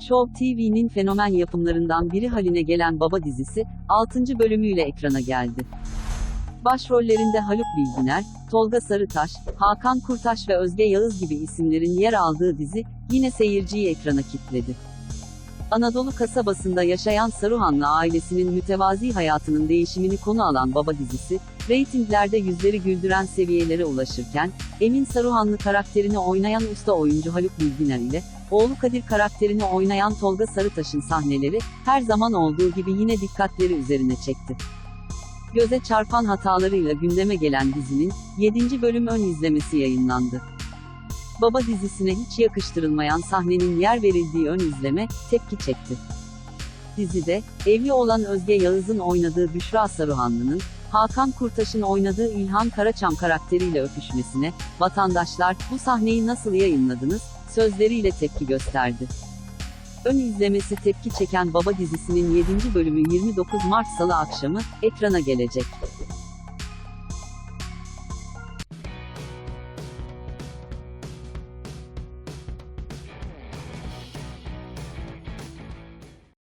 Show TV'nin fenomen yapımlarından biri haline gelen Baba dizisi, 6. bölümüyle ekrana geldi. Başrollerinde Haluk Bilginer, Tolga Sarıtaş, Hakan Kurtaş ve Özge Yağız gibi isimlerin yer aldığı dizi, yine seyirciyi ekrana kitledi. Anadolu kasabasında yaşayan Saruhanlı ailesinin mütevazi hayatının değişimini konu alan Baba dizisi, reytinglerde yüzleri güldüren seviyelere ulaşırken, Emin Saruhanlı karakterini oynayan usta oyuncu Haluk Bilginer ile, oğlu Kadir karakterini oynayan Tolga Sarıtaş'ın sahneleri, her zaman olduğu gibi yine dikkatleri üzerine çekti. Göze çarpan hatalarıyla gündeme gelen dizinin, 7. bölüm ön izlemesi yayınlandı. Baba dizisine hiç yakıştırılmayan sahnenin yer verildiği ön izleme, tepki çekti. Dizide, evli olan Özge Yağız'ın oynadığı Büşra Saruhanlı'nın, Hakan Kurtaş'ın oynadığı İlhan Karaçam karakteriyle öpüşmesine, vatandaşlar, bu sahneyi nasıl yayınladınız, sözleriyle tepki gösterdi. Ön izlemesi tepki çeken Baba dizisinin 7. bölümü 29 Mart Salı akşamı, ekrana gelecek.